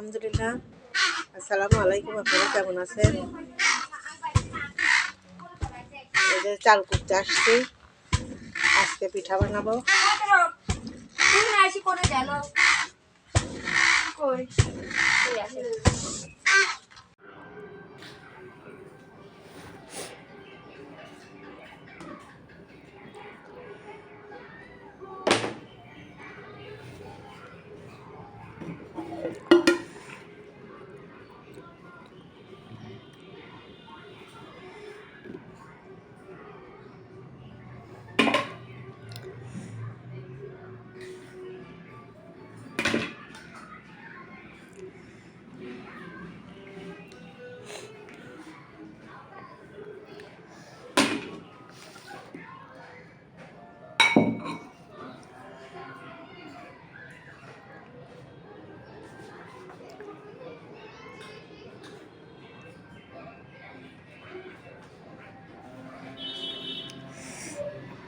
আলহামদুলিল্লাহ। আসসালামু আলাইকুম আপনারা কেমন আছেন? এই চাল করতে আসছি। আজকে পিঠা বানাবো।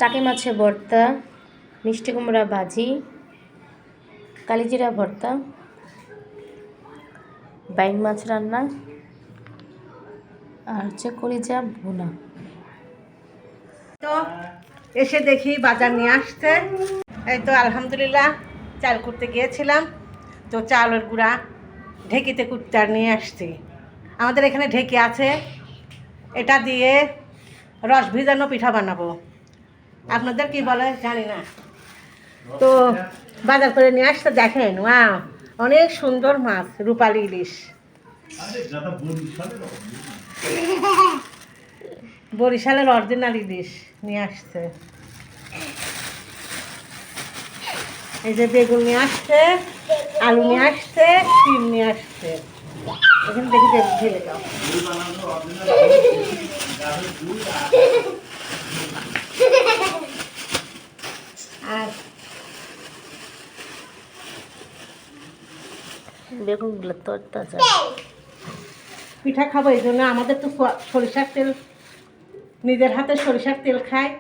টাকি মাছের ভর্তা, মিষ্টি কুমড়া ভাজি, কালিজিরা ভর্তা, বাইন মাছ রান্না, আর হচ্ছে কলিজা ভুনা। তো এসে দেখি বাজার নিয়ে আসছে। এই তো আলহামদুলিল্লাহ চাল করতে গিয়েছিলাম। তো চালের গুঁড়া ঢেকিতে আর নিয়ে আসছি। আমাদের এখানে ঢেকি আছে। এটা দিয়ে রস ভিজানো পিঠা বানাবো। আপনাদের কি বলে জানি না। তো বাজার করে নিয়ে আসতে দেখেন, ওয়াও, অনেক সুন্দর মাছ, রূপালি ইলিশ। বরিশালের অরিজিনাল ইলিশ নিয়ে আসছে। এই যে বেগুন নিয়ে আসছে, আলু নিয়ে আসছে, শিম নিয়ে আসছে। এখানে দেখি দেখ ঢেলে দাও। বেগুনগুলো পিঠা খাব এই জন্য আমাদের তো সরিষার তেল, নিজের হাতে সরিষার তেল খায়।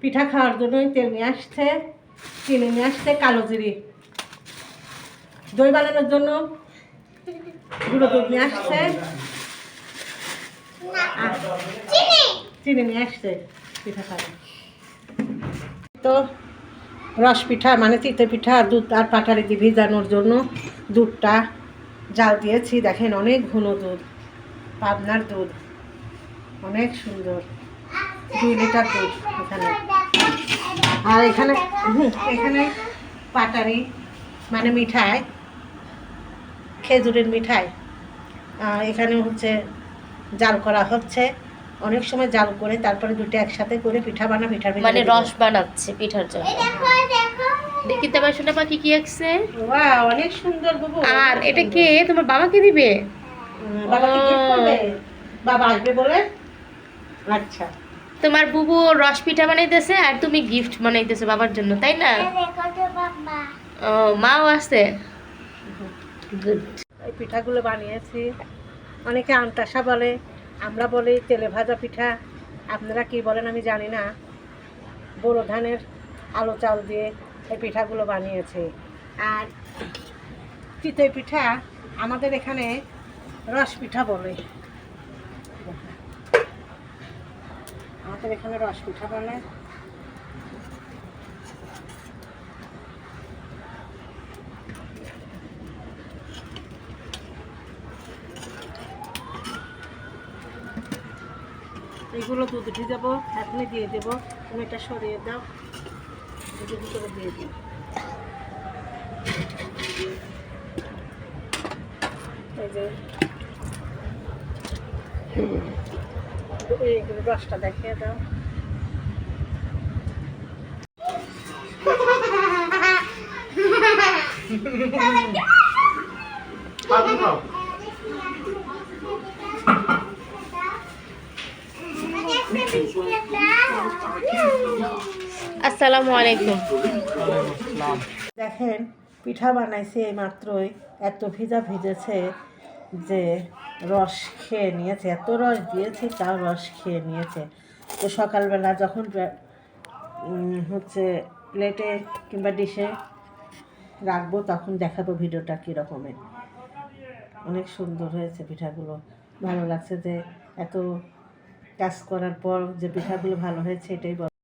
পিঠা খাওয়ার জন্যই তেল নিয়ে আসছে, চিনি নিয়ে আসছে, কালো জিরি। দই বানানোর জন্য গুঁড়ো দুধ নিয়ে আসছে। চিনি নিয়ে আসছে পিঠা খাবে তো রস পিঠা মানে তিতে পিঠা, দুধ আর দিয়ে ভিজানোর জন্য দুধটা জাল দিয়েছি দেখেন অনেক ঘন দুধ পাবনার দুধ অনেক সুন্দর দুই লিটার দুধ এখানে। আর এখানে এখানে পাটারি মানে মিঠাই খেজুরের মিঠাই এখানে হচ্ছে জাল করা হচ্ছে। অনেক সময় জাল করে তারপরে দুটো একসাথে করে পিঠা বানা পিঠার ভিতরে মানে রস বানাচ্ছে পিঠার জন্য। দেখি তো শোনা পাখি কি আঁকছে। বাহ, অনেক সুন্দর বাবু। আর এটা কে? তোমার বাবাকে দিবে? বাবা কি gift করবে? বাবা আসবে বলে? আচ্ছা। তোমার বুবু রস পিঠা বানাইতেছে আর তুমি গিফট বানাইতেছো বাবার জন্য তাই না? ও মাও আছে। গুড এই পিঠাগুলো বানিয়েছি। অনেকে আমতাসা বলে আমরা বলি তেলে ভাজা পিঠা। আপনারা কি বলেন আমি জানি না। বড়ো ধানের আলো চাল দিয়ে এই পিঠাগুলো বানিয়েছে। আর চিতই পিঠা আমাদের এখানে রস পিঠা বলে। আমাদের এখানে রস পিঠা বলে। এগুলো দুধ উঠে যাব এখনই দিয়ে দেবো। তুমি এটা সরিয়ে দাও। দুধের ভিতরে দিয়ে দিই এই যে এইগুলো রসটা দেখিয়ে দাও আসসালামু আলাইকুম। দেখেন, পিঠা বানাইছে এই মাত্রই এত ভিজা ভিজেছে যে রস খেয়ে নিয়েছে, এত রস দিয়েছি, তাও রস খেয়ে নিয়েছে। তো সকালবেলা যখন হচ্ছে প্লেটে কিংবা ডিশে রাখব, তখন দেখাবো ভিডিওটা কী রকমের অনেক সুন্দর হয়েছে পিঠাগুলো। ভালো লাগছে যে এত কাজ করার পর যে পিঠাগুলো ভালো হয়েছে, এটাই